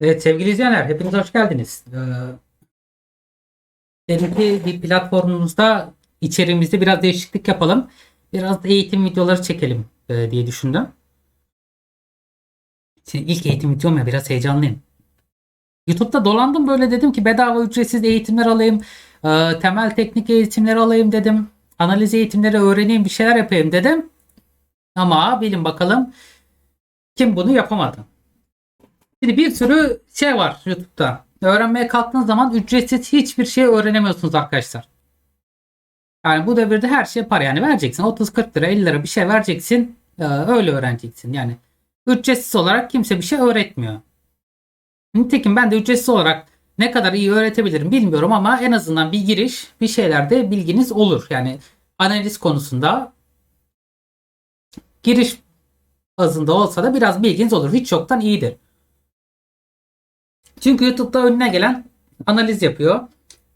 Evet sevgili izleyenler hepiniz hoş geldiniz. Ee, dedim ki bir platformumuzda içeriğimizde biraz değişiklik yapalım. Biraz da eğitim videoları çekelim e, diye düşündüm. Şimdi ilk eğitim videom ya biraz heyecanlıyım. YouTube'da dolandım böyle dedim ki bedava ücretsiz eğitimler alayım. e, temel teknik eğitimleri alayım dedim. Analiz eğitimleri öğreneyim bir şeyler yapayım dedim. Ama bilin bakalım kim bunu yapamadı. Şimdi bir sürü şey var YouTube'da. Öğrenmeye kalktığınız zaman ücretsiz hiçbir şey öğrenemiyorsunuz arkadaşlar. Yani bu devirde her şey para yani vereceksin. 30-40 lira 50 lira bir şey vereceksin. e, Öyle öğreneceksin. Yani ücretsiz olarak kimse bir şey öğretmiyor. Nitekim ben de ücretsiz olarak ne kadar iyi öğretebilirim bilmiyorum ama en azından bir giriş bir şeylerde bilginiz olur. Yani analiz konusunda giriş bazında olsa da biraz bilginiz olur. Hiç yoktan iyidir. Çünkü YouTube'da önüne gelen analiz yapıyor.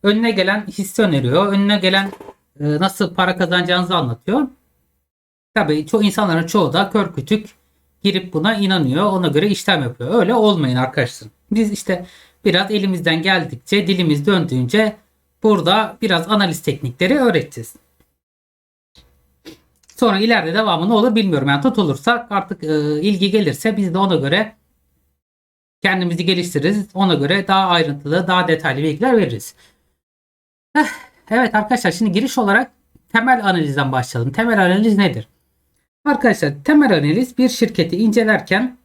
Önüne gelen hisse öneriyor. Önüne gelen e, nasıl para kazanacağınızı anlatıyor. Tabii çoğu insanların çoğu da kör kütük girip buna inanıyor. Ona göre işlem yapıyor. Öyle olmayın arkadaşlar. Biz işte biraz elimizden geldikçe, dilimiz döndüğünce burada biraz analiz teknikleri öğreteceğiz. Sonra ileride devamı ne olur bilmiyorum. Yani tutulursa artık e, ilgi gelirse biz de ona göre kendimizi geliştiririz. Ona göre daha ayrıntılı, daha detaylı bilgiler veririz. Evet arkadaşlar şimdi giriş olarak temel analizden başlayalım. Temel analiz nedir? Arkadaşlar temel analiz bir şirketi incelerken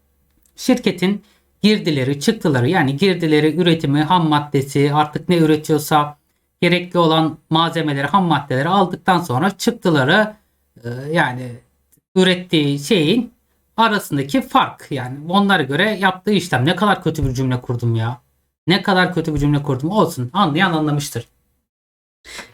şirketin girdileri, çıktıları yani girdileri, üretimi, ham maddesi artık ne üretiyorsa gerekli olan malzemeleri, ham maddeleri aldıktan sonra çıktıları e, yani ürettiği şeyin arasındaki fark yani onlara göre yaptığı işlem ne kadar kötü bir cümle kurdum ya. Ne kadar kötü bir cümle kurdum olsun anlayan anlamıştır.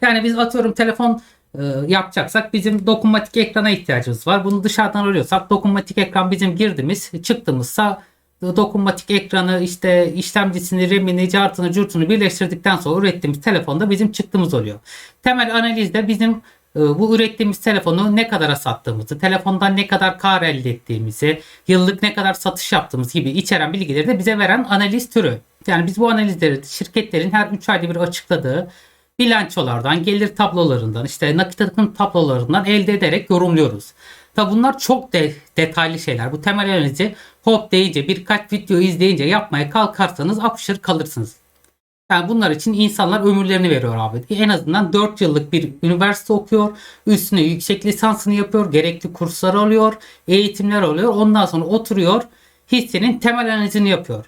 Yani biz atıyorum telefon e, yapacaksak bizim dokunmatik ekrana ihtiyacımız var. Bunu dışarıdan arıyorsak dokunmatik ekran bizim girdimiz çıktığımızsa dokunmatik ekranı işte işlemcisini, RAM'ini, cartını, curtunu birleştirdikten sonra ürettiğimiz telefonda bizim çıktığımız oluyor. Temel analizde bizim bu ürettiğimiz telefonu ne kadara sattığımızı, telefondan ne kadar kar elde ettiğimizi, yıllık ne kadar satış yaptığımız gibi içeren bilgileri de bize veren analiz türü. Yani biz bu analizleri şirketlerin her 3 ayda bir açıkladığı bilançolardan, gelir tablolarından, işte nakit akım tablolarından elde ederek yorumluyoruz. Tabi bunlar çok de, detaylı şeyler. Bu temel analizi hop deyince birkaç video izleyince yapmaya kalkarsanız apışır kalırsınız. Yani bunlar için insanlar ömürlerini veriyor abi. En azından 4 yıllık bir üniversite okuyor. Üstüne yüksek lisansını yapıyor. Gerekli kurslar alıyor. Eğitimler alıyor. Ondan sonra oturuyor. Hissenin temel analizini yapıyor.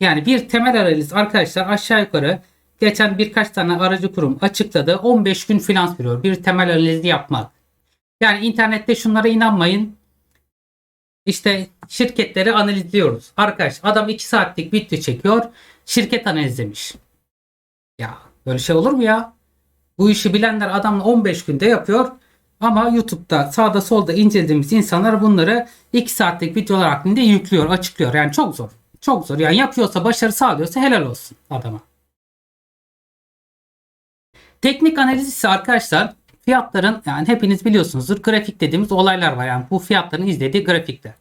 Yani bir temel analiz arkadaşlar aşağı yukarı geçen birkaç tane aracı kurum açıkladı. 15 gün finans veriyor. Bir temel analizi yapmak. Yani internette şunlara inanmayın. İşte şirketleri analizliyoruz. Arkadaş adam 2 saatlik video çekiyor. Şirket analizlemiş. Ya böyle şey olur mu ya? Bu işi bilenler adam 15 günde yapıyor. Ama YouTube'da sağda solda incelediğimiz insanlar bunları 2 saatlik videolar hakkında yüklüyor, açıklıyor. Yani çok zor. Çok zor. Yani yapıyorsa, başarı sağlıyorsa helal olsun adama. Teknik analiz ise arkadaşlar fiyatların yani hepiniz biliyorsunuzdur grafik dediğimiz olaylar var. Yani bu fiyatların izlediği grafikler.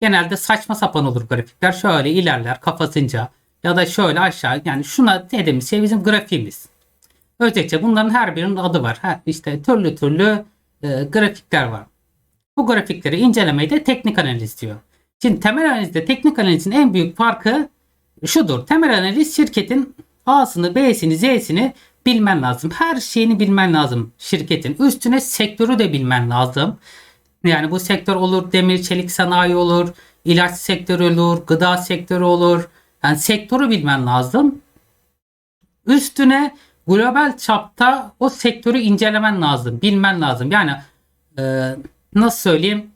Genelde saçma sapan olur grafikler. Şöyle ilerler kafasınca ya da şöyle aşağı yani şuna dediğimiz şey bizim grafiğimiz. Özellikle bunların her birinin adı var. Ha, işte türlü türlü e, grafikler var. Bu grafikleri incelemeyi de teknik analiz diyor. Şimdi temel analizde teknik analizin en büyük farkı şudur. Temel analiz şirketin A'sını, B'sini, Z'sini bilmen lazım. Her şeyini bilmen lazım şirketin. Üstüne sektörü de bilmen lazım. Yani bu sektör olur, demir çelik sanayi olur, ilaç sektörü olur, gıda sektörü olur. Yani sektörü bilmen lazım. Üstüne global çapta o sektörü incelemen lazım, bilmen lazım. Yani e, nasıl söyleyeyim?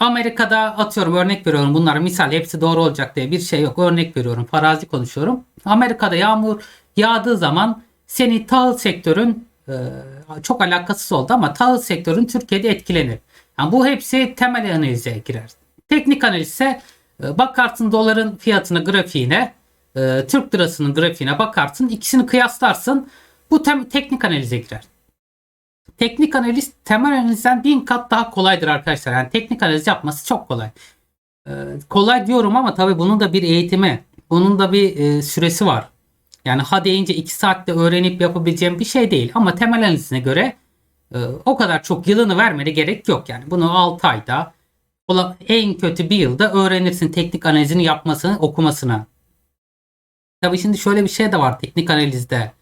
Amerika'da atıyorum örnek veriyorum bunlar misal hepsi doğru olacak diye bir şey yok. Örnek veriyorum farazi konuşuyorum. Amerika'da yağmur yağdığı zaman seni tahıl sektörün e, çok alakasız oldu ama tahıl sektörün Türkiye'de etkilenir. Yani bu hepsi temel analize girer. Teknik analiz ise e, bakarsın doların fiyatına grafiğine e, Türk lirasının grafiğine bakarsın ikisini kıyaslarsın bu tem- teknik analize girer. Teknik analiz temel analizden bin kat daha kolaydır arkadaşlar. Yani teknik analiz yapması çok kolay. Ee, kolay diyorum ama tabii bunun da bir eğitimi, bunun da bir e, süresi var. Yani ha deyince 2 saatte öğrenip yapabileceğim bir şey değil. Ama temel analizine göre e, o kadar çok yılını vermene gerek yok. Yani bunu 6 ayda ola- en kötü bir yılda öğrenirsin teknik analizini yapmasını, okumasını. Tabii şimdi şöyle bir şey de var teknik analizde.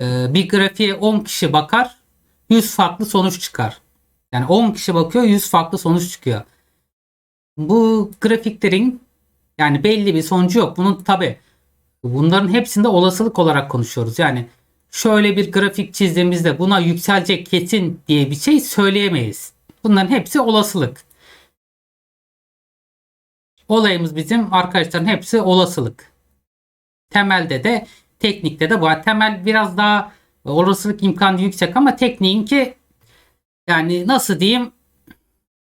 E, bir grafiğe 10 kişi bakar 100 farklı sonuç çıkar. Yani 10 kişi bakıyor 100 farklı sonuç çıkıyor. Bu grafiklerin yani belli bir sonucu yok. Bunun tabi bunların hepsinde olasılık olarak konuşuyoruz. Yani şöyle bir grafik çizdiğimizde buna yükselecek kesin diye bir şey söyleyemeyiz. Bunların hepsi olasılık. Olayımız bizim arkadaşların hepsi olasılık. Temelde de teknikte de bu. Temel biraz daha olasılık imkanı yüksek ama tekniğin ki yani nasıl diyeyim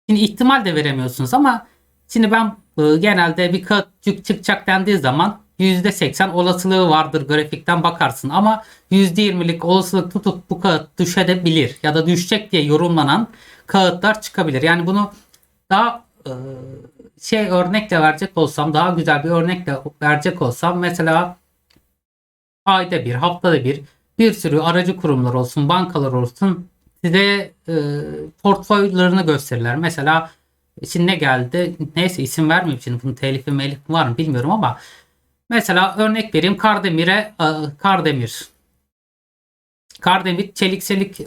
şimdi ihtimal de veremiyorsunuz ama şimdi ben e, genelde bir kağıt yük çıkacak dendiği zaman %80 olasılığı vardır grafikten bakarsın ama %20'lik olasılık tutup bu kağıt düşebilir ya da düşecek diye yorumlanan kağıtlar çıkabilir. Yani bunu daha e, şey örnekle verecek olsam daha güzel bir örnekle verecek olsam mesela ayda bir haftada bir bir sürü aracı kurumlar olsun bankalar olsun size e, portföylerini gösterirler. Mesela şimdi ne geldi? Neyse isim vermeyeyim şimdi bunun telifi melif var mı bilmiyorum ama mesela örnek vereyim Kardemir'e e, Kardemir Kardemir Çelik Çelik e,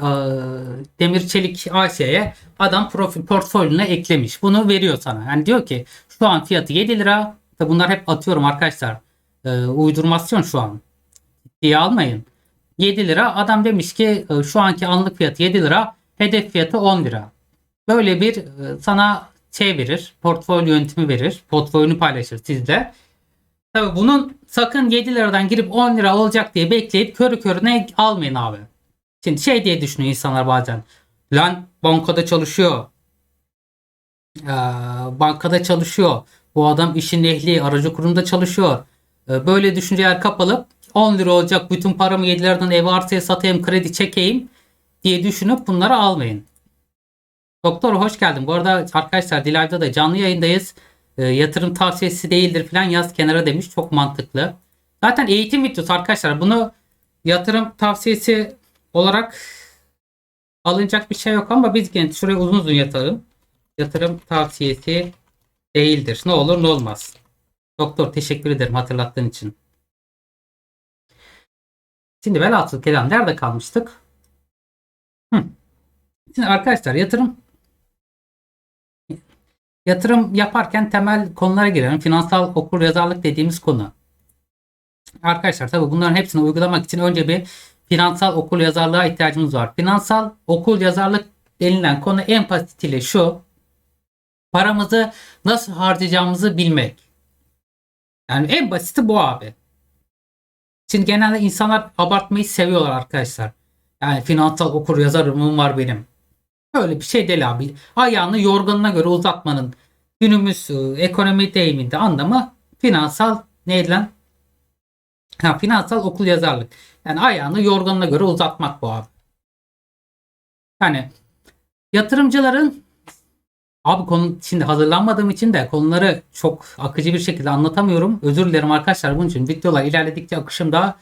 Demir Çelik AŞ'ye adam profil portföyüne eklemiş. Bunu veriyor sana. Yani diyor ki şu an fiyatı 7 lira. Tabi bunlar hep atıyorum arkadaşlar. E, uydurmasyon şu an. Diye almayın. 7 lira. Adam demiş ki e, şu anki anlık fiyatı 7 lira. Hedef fiyatı 10 lira. Böyle bir e, sana şey verir. Portföy yöntemi verir. Portföyünü paylaşır sizde. Tabii bunun sakın 7 liradan girip 10 lira olacak diye bekleyip körü körüne almayın abi. Şimdi şey diye düşünüyor insanlar bazen. Lan bankada çalışıyor. Ee, bankada çalışıyor. Bu adam işin ehli, aracı kurumda çalışıyor. Ee, böyle düşünceler kapalı 10 lira olacak bütün paramı 7 liradan ev arsaya satayım kredi çekeyim diye düşünüp bunları almayın. Doktor hoş geldin. Bu arada arkadaşlar Dilay'da da canlı yayındayız. E, yatırım tavsiyesi değildir falan yaz kenara demiş. Çok mantıklı. Zaten eğitim videosu arkadaşlar. Bunu yatırım tavsiyesi olarak alınacak bir şey yok ama biz gene şuraya uzun uzun yatarım. Yatırım tavsiyesi değildir. Ne olur ne olmaz. Doktor teşekkür ederim hatırlattığın için. Şimdi velhasıl kelam nerede kalmıştık? Hı. Şimdi arkadaşlar yatırım yatırım yaparken temel konulara girelim. Finansal okur yazarlık dediğimiz konu. Arkadaşlar tabi bunların hepsini uygulamak için önce bir finansal okul yazarlığa ihtiyacımız var. Finansal okul yazarlık denilen konu en basitiyle şu. Paramızı nasıl harcayacağımızı bilmek. Yani en basiti bu abi. Şimdi genelde insanlar abartmayı seviyorlar arkadaşlar. Yani finansal okur yazarımım var benim. Öyle bir şey değil abi. Ayağını yorganına göre uzatmanın günümüz e, ekonomi deyiminde anlamı finansal neydi lan? Ha, finansal okul yazarlık. Yani ayağını yorganına göre uzatmak bu abi. Yani yatırımcıların abi konu şimdi hazırlanmadığım için de konuları çok akıcı bir şekilde anlatamıyorum. Özür dilerim arkadaşlar bunun için. Videolar ilerledikçe akışım da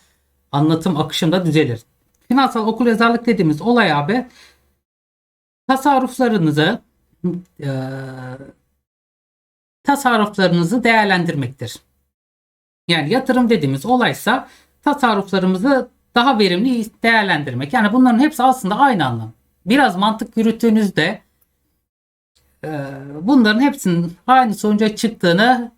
anlatım akışım da düzelir. Finansal okul yazarlık dediğimiz olay abi tasarruflarınızı e, tasarruflarınızı değerlendirmektir. Yani yatırım dediğimiz olaysa tasarruflarımızı daha verimli değerlendirmek. Yani bunların hepsi aslında aynı anlam. Biraz mantık yürüttüğünüzde e, bunların hepsinin aynı sonuca çıktığını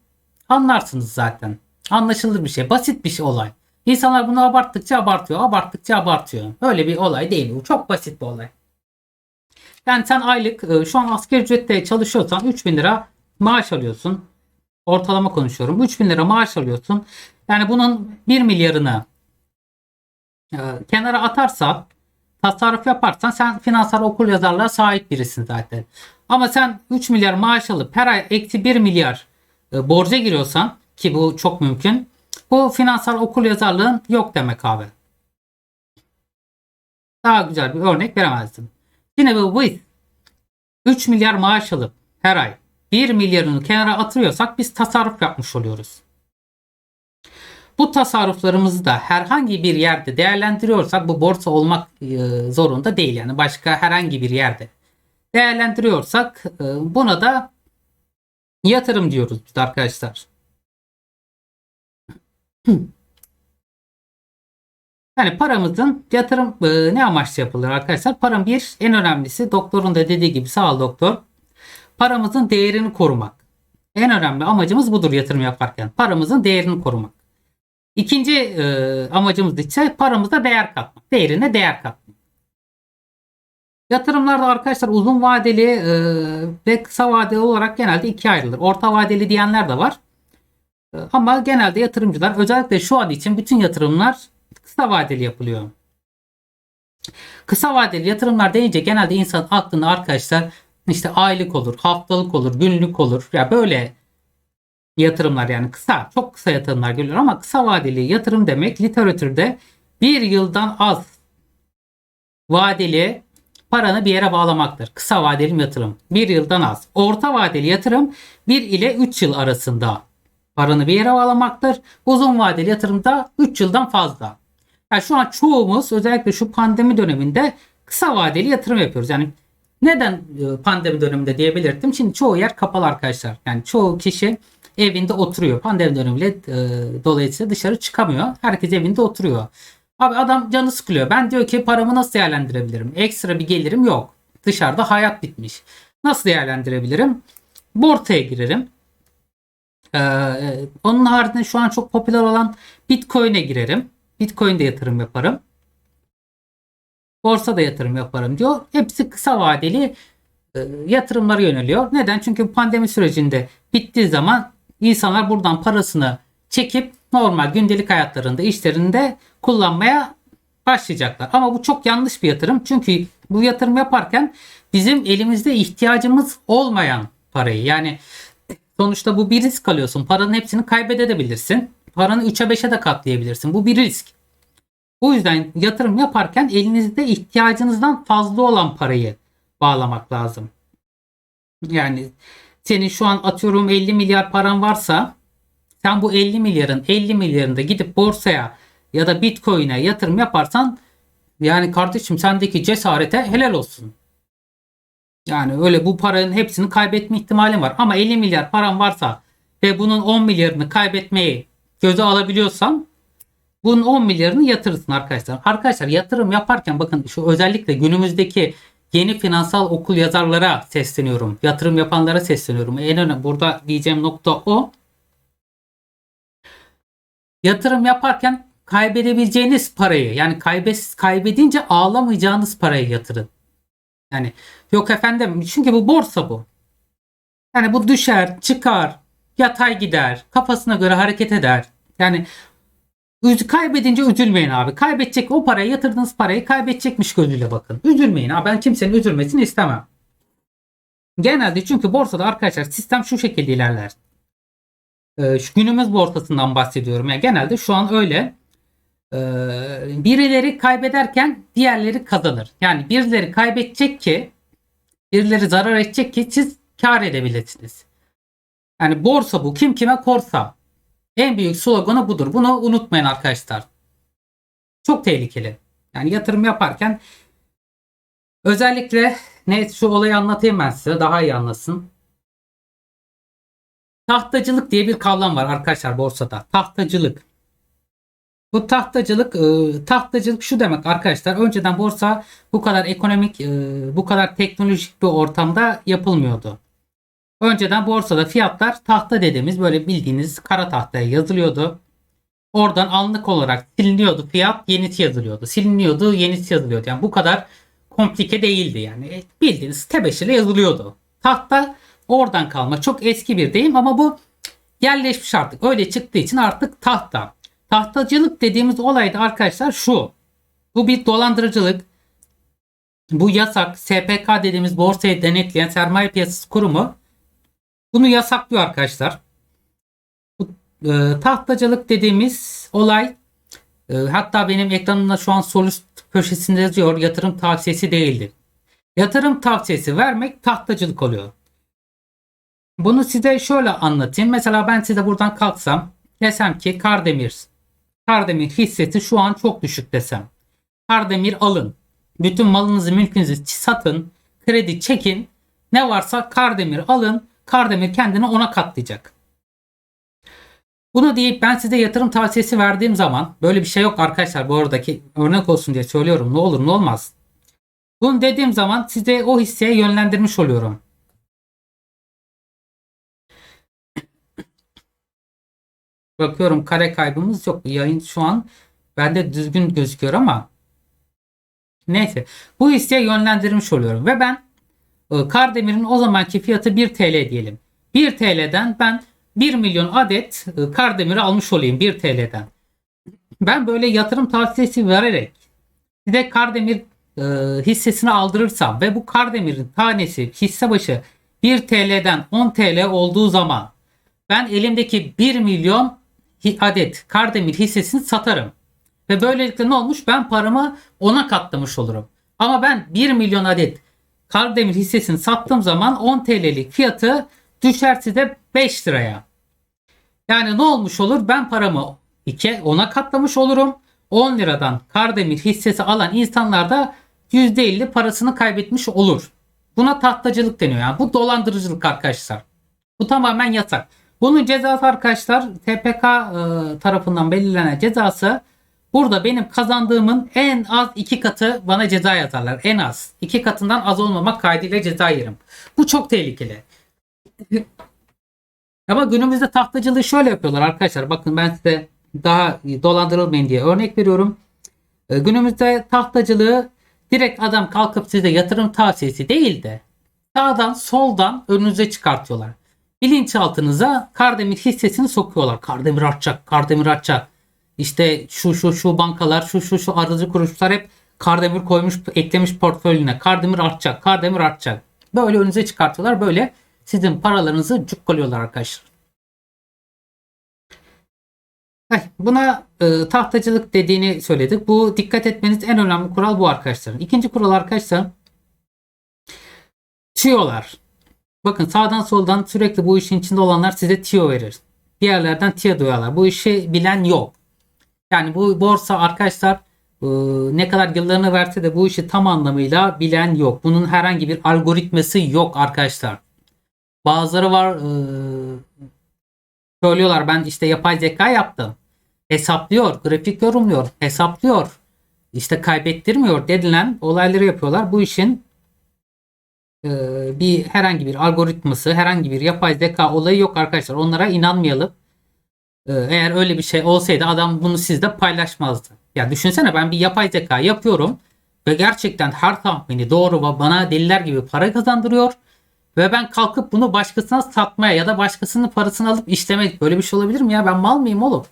anlarsınız zaten. Anlaşılır bir şey. Basit bir şey olay. İnsanlar bunu abarttıkça abartıyor. Abarttıkça abartıyor. Öyle bir olay değil bu. Çok basit bir olay. Yani sen aylık e, şu an asgari ücrette çalışıyorsan 3000 lira maaş alıyorsun. Ortalama konuşuyorum. 3000 lira maaş alıyorsun. Yani bunun 1 milyarını e, kenara atarsan tasarruf yaparsan sen finansal okul yazarlığa sahip birisin zaten. Ama sen 3 milyar maaş alıp her ay eksi 1 milyar e, borca giriyorsan ki bu çok mümkün. Bu finansal okul yazarlığın yok demek abi. Daha güzel bir örnek veremezdim. Yine bu 3 milyar maaş alıp her ay 1 milyarını kenara atırıyorsak biz tasarruf yapmış oluyoruz. Bu tasarruflarımızı da herhangi bir yerde değerlendiriyorsak bu borsa olmak e, zorunda değil. Yani başka herhangi bir yerde değerlendiriyorsak e, buna da yatırım diyoruz biz arkadaşlar. Yani paramızın yatırım e, ne amaçlı yapılır arkadaşlar? Param bir en önemlisi doktorun da dediği gibi sağ ol doktor. Paramızın değerini korumak. En önemli amacımız budur yatırım yaparken. Paramızın değerini korumak. İkinci e, amacımız ise paramıza değer katmak. Değerine değer katmak. Yatırımlarda arkadaşlar uzun vadeli e, ve kısa vadeli olarak genelde ikiye ayrılır. Orta vadeli diyenler de var. E, ama genelde yatırımcılar özellikle şu an için bütün yatırımlar kısa vadeli yapılıyor. Kısa vadeli yatırımlar deyince genelde insan aklına arkadaşlar işte aylık olur, haftalık olur, günlük olur. Ya böyle yatırımlar yani kısa, çok kısa yatırımlar geliyor ama kısa vadeli yatırım demek literatürde bir yıldan az vadeli paranı bir yere bağlamaktır. Kısa vadeli yatırım bir yıldan az. Orta vadeli yatırım 1 ile 3 yıl arasında paranı bir yere bağlamaktır. Uzun vadeli yatırımda 3 yıldan fazla. Yani şu an çoğumuz özellikle şu pandemi döneminde kısa vadeli yatırım yapıyoruz. Yani neden e, pandemi döneminde diye belirttim. Şimdi çoğu yer kapalı arkadaşlar. Yani çoğu kişi evinde oturuyor. Pandemi dönemiyle e, dolayısıyla dışarı çıkamıyor. Herkes evinde oturuyor. Abi adam canı sıkılıyor. Ben diyor ki paramı nasıl değerlendirebilirim? Ekstra bir gelirim yok. Dışarıda hayat bitmiş. Nasıl değerlendirebilirim? Borsaya girerim. Ee, onun haricinde şu an çok popüler olan Bitcoin'e girerim. Bitcoin'de yatırım yaparım. Borsada yatırım yaparım diyor. Hepsi kısa vadeli e, yatırımlara yöneliyor. Neden? Çünkü pandemi sürecinde bittiği zaman insanlar buradan parasını çekip normal gündelik hayatlarında, işlerinde kullanmaya başlayacaklar. Ama bu çok yanlış bir yatırım. Çünkü bu yatırım yaparken bizim elimizde ihtiyacımız olmayan parayı yani sonuçta bu bir risk alıyorsun. Paranın hepsini kaybedebilirsin. Paranı 3'e 5'e de katlayabilirsin. Bu bir risk. Bu yüzden yatırım yaparken elinizde ihtiyacınızdan fazla olan parayı bağlamak lazım. Yani senin şu an atıyorum 50 milyar paran varsa sen bu 50 milyarın 50 milyarında gidip borsaya ya da bitcoin'e yatırım yaparsan yani kardeşim sendeki cesarete helal olsun. Yani öyle bu paranın hepsini kaybetme ihtimalin var. Ama 50 milyar paran varsa ve bunun 10 milyarını kaybetmeyi göze alabiliyorsan bunun 10 milyarını yatırırsın arkadaşlar. Arkadaşlar yatırım yaparken bakın şu özellikle günümüzdeki yeni finansal okul yazarlara sesleniyorum. Yatırım yapanlara sesleniyorum. En önemli burada diyeceğim nokta o. Yatırım yaparken kaybedebileceğiniz parayı yani kaybet, kaybedince ağlamayacağınız parayı yatırın. Yani yok efendim çünkü bu borsa bu. Yani bu düşer, çıkar, yatay gider, kafasına göre hareket eder. Yani kaybedince üzülmeyin abi. Kaybedecek o parayı yatırdığınız parayı kaybedecekmiş gözüyle bakın. Üzülmeyin abi. Ben kimsenin üzülmesini istemem. Genelde çünkü borsada arkadaşlar sistem şu şekilde ilerler. Ee, şu günümüz borsasından bahsediyorum. Yani genelde şu an öyle. Ee, birileri kaybederken diğerleri kazanır. Yani birileri kaybedecek ki birileri zarar edecek ki siz kar edebilirsiniz. Yani borsa bu. Kim kime korsa. En büyük sloganı budur. Bunu unutmayın arkadaşlar. Çok tehlikeli. Yani yatırım yaparken özellikle ne şu olayı anlatayım ben size daha iyi anlasın. Tahtacılık diye bir kavram var arkadaşlar borsada. Tahtacılık. Bu tahtacılık e, tahtacılık şu demek arkadaşlar. Önceden borsa bu kadar ekonomik, e, bu kadar teknolojik bir ortamda yapılmıyordu. Önceden borsada fiyatlar tahta dediğimiz böyle bildiğiniz kara tahtaya yazılıyordu. Oradan anlık olarak siliniyordu fiyat yenisi yazılıyordu. Siliniyordu yenisi yazılıyordu. Yani bu kadar komplike değildi yani. Bildiğiniz tebeşirle yazılıyordu. Tahta oradan kalma çok eski bir deyim ama bu yerleşmiş artık. Öyle çıktığı için artık tahta. Tahtacılık dediğimiz olayda arkadaşlar şu. Bu bir dolandırıcılık. Bu yasak SPK dediğimiz borsayı denetleyen sermaye piyasası kurumu bunu yasaklıyor arkadaşlar. Bu, e, tahtacılık dediğimiz olay e, hatta benim ekranımda şu an sol üst köşesinde yazıyor yatırım tavsiyesi değildir. Yatırım tavsiyesi vermek tahtacılık oluyor. Bunu size şöyle anlatayım. Mesela ben size buradan kalksam desem ki Kardemir Kardemir hissesi şu an çok düşük desem. Kardemir alın. Bütün malınızı mülkünüzü satın. Kredi çekin. Ne varsa Kardemir alın. Kardemir kendini ona katlayacak. Bunu deyip ben size yatırım tavsiyesi verdiğim zaman böyle bir şey yok arkadaşlar bu aradaki örnek olsun diye söylüyorum. Ne olur ne olmaz. Bunu dediğim zaman size o hisseye yönlendirmiş oluyorum. Bakıyorum kare kaybımız yok. Yayın şu an bende düzgün gözüküyor ama neyse. Bu hisseye yönlendirmiş oluyorum ve ben Kardemir'in o zamanki fiyatı 1 TL diyelim. 1 TL'den ben 1 milyon adet e, Kardemir'i almış olayım 1 TL'den. Ben böyle yatırım tavsiyesi vererek size Kardemir e, hissesini aldırırsam ve bu Kardemir'in tanesi hisse başı 1 TL'den 10 TL olduğu zaman ben elimdeki 1 milyon adet Kardemir hissesini satarım. Ve böylelikle ne olmuş? Ben paramı ona katlamış olurum. Ama ben 1 milyon adet Kardemir hissesini sattığım zaman 10 TL'lik fiyatı düşer size 5 liraya. Yani ne olmuş olur? Ben paramı 2 ona katlamış olurum. 10 liradan Kardemir hissesi alan insanlar da %50 parasını kaybetmiş olur. Buna tahtacılık deniyor. Yani bu dolandırıcılık arkadaşlar. Bu tamamen yasak. Bunun cezası arkadaşlar TPK e, tarafından belirlenen cezası burada benim kazandığımın en az iki katı bana ceza yazarlar. En az. iki katından az olmamak kaydıyla ceza yerim. Bu çok tehlikeli. Ama günümüzde tahtacılığı şöyle yapıyorlar arkadaşlar. Bakın ben size daha dolandırılmayın diye örnek veriyorum. E, Günümüzde tahtacılığı direkt adam kalkıp size yatırım tavsiyesi değil de sağdan soldan önünüze çıkartıyorlar. Bilinçaltınıza Kardemir hissesini sokuyorlar. Kardemir artacak, Kardemir artacak. İşte şu şu şu bankalar, şu şu şu aracı kuruluşlar hep Kardemir koymuş, eklemiş portföyüne. Kardemir artacak, Kardemir artacak. Böyle önünüze çıkartıyorlar. Böyle sizin paralarınızı cukkalıyorlar arkadaşlar. Buna e, tahtacılık dediğini söyledik. Bu dikkat etmeniz en önemli kural bu arkadaşlar. İkinci kural arkadaşlar tiyolar. Bakın sağdan soldan sürekli bu işin içinde olanlar size tiyo verir. Bir yerlerden tiyo duyarlar. Bu işi bilen yok. Yani bu borsa arkadaşlar e, ne kadar yıllarını verse de bu işi tam anlamıyla bilen yok. Bunun herhangi bir algoritması yok arkadaşlar. Bazıları var e, söylüyorlar ben işte yapay zeka yaptım. Hesaplıyor, grafik yorumluyor, hesaplıyor. İşte kaybettirmiyor dedilen olayları yapıyorlar. Bu işin e, bir herhangi bir algoritması, herhangi bir yapay zeka olayı yok arkadaşlar. Onlara inanmayalım. E, eğer öyle bir şey olsaydı adam bunu sizde paylaşmazdı. Ya düşünsene ben bir yapay zeka yapıyorum ve gerçekten her tahmini doğru ve bana deliler gibi para kazandırıyor. Ve ben kalkıp bunu başkasına satmaya ya da başkasının parasını alıp işlemek böyle bir şey olabilir mi ya? Ben mal mıyım oğlum?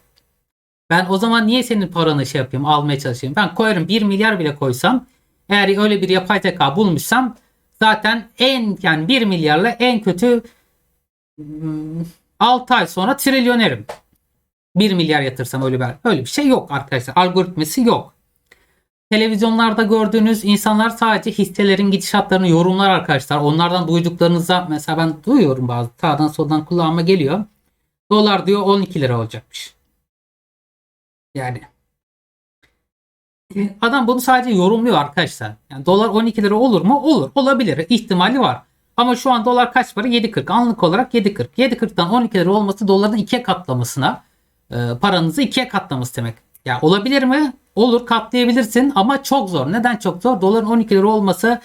Ben o zaman niye senin paranı şey yapayım almaya çalışayım? Ben koyarım 1 milyar bile koysam eğer öyle bir yapay zeka bulmuşsam zaten en yani 1 milyarla en kötü 6 ay sonra trilyonerim. 1 milyar yatırsam öyle bir öyle bir şey yok arkadaşlar. Algoritması yok. Televizyonlarda gördüğünüz insanlar sadece hisselerin gidişatlarını yorumlar arkadaşlar. Onlardan duyduklarınızda mesela ben duyuyorum bazı sağdan soldan kulağıma geliyor. Dolar diyor 12 lira olacakmış. Yani adam bunu sadece yorumluyor arkadaşlar. Yani dolar 12 lira olur mu? Olur. Olabilir. İhtimali var. Ama şu an dolar kaç para? 7.40. Anlık olarak 7.40. 7.40'dan 12 lira olması doların ikiye katlamasına e, paranızı ikiye katlaması demek. Ya olabilir mi? Olur katlayabilirsin ama çok zor. Neden çok zor? Doların 12 lira olması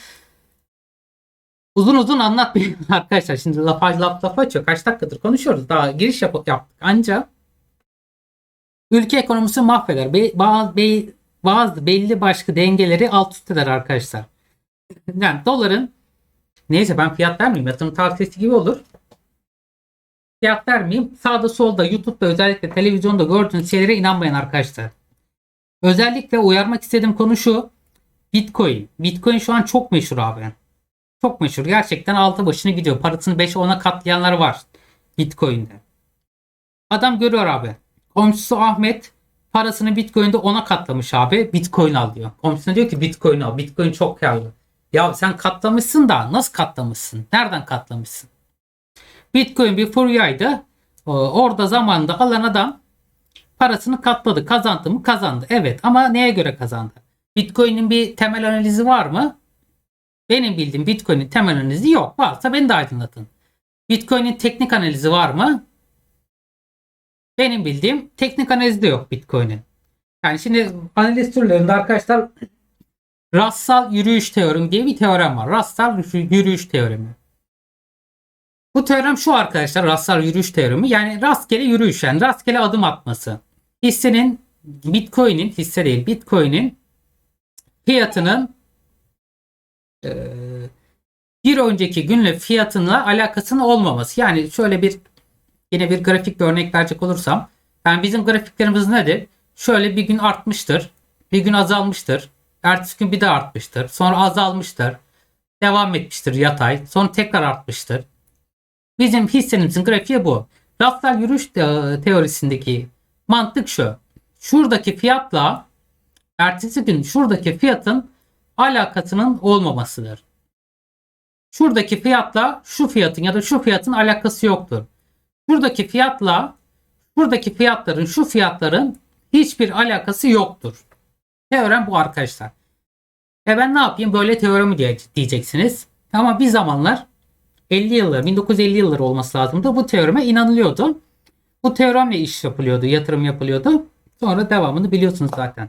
uzun uzun anlatmayayım arkadaşlar. Şimdi laf laf laf açıyor. Kaç dakikadır konuşuyoruz. Daha giriş yap yaptık. Ancak ülke ekonomisi mahveder. Be bazı, be bazı belli başka dengeleri alt üst eder arkadaşlar. Yani doların neyse ben fiyat vermeyeyim. Yatırım tavsiyesi gibi olur. Fiyat vermeyeyim. Sağda solda YouTube'da özellikle televizyonda gördüğünüz şeylere inanmayın arkadaşlar. Özellikle uyarmak istediğim konu şu. Bitcoin. Bitcoin şu an çok meşhur abi. Çok meşhur. Gerçekten altı başına gidiyor. Parasını 5'e 10'a katlayanlar var. Bitcoin'de. Adam görüyor abi. Komşusu Ahmet parasını Bitcoin'de 10'a katlamış abi. Bitcoin al diyor. Komşusuna diyor ki Bitcoin al. Bitcoin çok karlı. Ya sen katlamışsın da nasıl katlamışsın? Nereden katlamışsın? Bitcoin bir furyaydı. Orada zamanında alan adam parasını katladı. Kazandı mı? Kazandı. Evet ama neye göre kazandı? Bitcoin'in bir temel analizi var mı? Benim bildiğim Bitcoin'in temel analizi yok. Varsa beni de aydınlatın. Bitcoin'in teknik analizi var mı? Benim bildiğim teknik analizi de yok Bitcoin'in. Yani şimdi analiz türlerinde arkadaşlar rastsal yürüyüş teoremi diye bir teorem var. Rastsal yürüyüş teoremi. Bu teorem şu arkadaşlar rastsal yürüyüş teoremi. Yani rastgele yürüyüş yani rastgele adım atması. Hissenin Bitcoin'in hisse değil Bitcoin'in fiyatının eee, bir önceki günle fiyatına alakasının olmaması. Yani şöyle bir yine bir grafik bir örnek verecek olursam yani bizim grafiklerimiz nedir? Şöyle bir gün artmıştır. Bir gün azalmıştır. Ertesi gün bir de artmıştır. Sonra azalmıştır. Devam etmiştir yatay. Sonra tekrar artmıştır. Bizim hissemizin grafiği bu. Raftal yürüyüş te- teorisindeki mantık şu. Şuradaki fiyatla ertesi gün şuradaki fiyatın alakasının olmamasıdır. Şuradaki fiyatla şu fiyatın ya da şu fiyatın alakası yoktur. Şuradaki fiyatla buradaki fiyatların şu fiyatların hiçbir alakası yoktur. Teorem bu arkadaşlar. E ben ne yapayım böyle teoremi diye diyeceksiniz. Ama bir zamanlar 50 yıllar 1950 yıllar olması lazımdı. Bu teoreme inanılıyordu. Bu teoremle iş yapılıyordu, yatırım yapılıyordu. Sonra devamını biliyorsunuz zaten.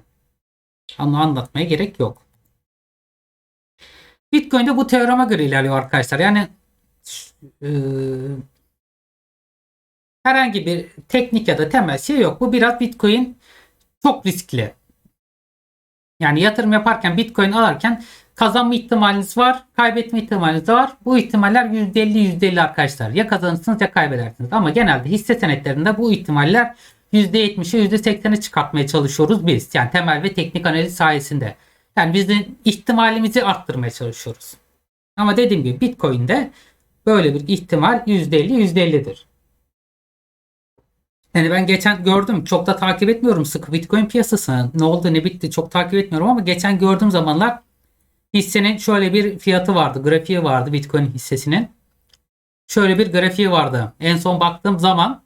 Onu anlatmaya gerek yok. Bitcoin de bu teoreme göre ilerliyor arkadaşlar. Yani e, herhangi bir teknik ya da temel şey yok. Bu biraz Bitcoin çok riskli. Yani yatırım yaparken Bitcoin alırken kazanma ihtimaliniz var, kaybetme ihtimaliniz de var. Bu ihtimaller %50 %50 arkadaşlar. Ya kazanırsınız ya kaybedersiniz. Ama genelde hisse senetlerinde bu ihtimaller %70'e %80'e çıkartmaya çalışıyoruz biz. Yani temel ve teknik analiz sayesinde. Yani biz de ihtimalimizi arttırmaya çalışıyoruz. Ama dediğim gibi Bitcoin'de böyle bir ihtimal %50 %50'dir. Yani ben geçen gördüm çok da takip etmiyorum sıkı Bitcoin piyasasını. Ne oldu ne bitti çok takip etmiyorum ama geçen gördüğüm zamanlar hissenin şöyle bir fiyatı vardı. Grafiği vardı Bitcoin hissesinin. Şöyle bir grafiği vardı. En son baktığım zaman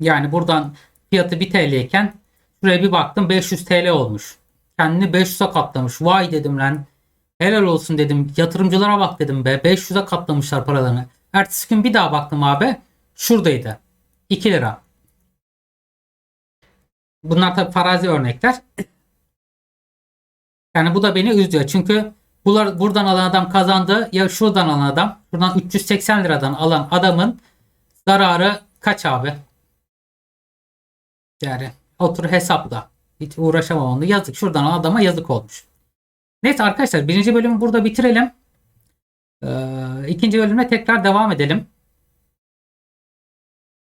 yani buradan fiyatı 1 TL iken şuraya bir baktım 500 TL olmuş. Kendini 500'e katlamış. Vay dedim lan. Helal olsun dedim. Yatırımcılara bak dedim be. 500'e katlamışlar paralarını. Ertesi gün bir daha baktım abi. Şuradaydı. 2 lira. Bunlar tabi farazi örnekler. Yani bu da beni üzüyor. Çünkü bunlar, buradan alan adam kazandı ya şuradan alan adam. Buradan 380 liradan alan adamın zararı kaç abi? Yani otur hesapla. Hiç uğraşamam onunla. Yazık. Şuradan alan adama yazık olmuş. Neyse arkadaşlar birinci bölümü burada bitirelim. Ee, ikinci bölüme tekrar devam edelim.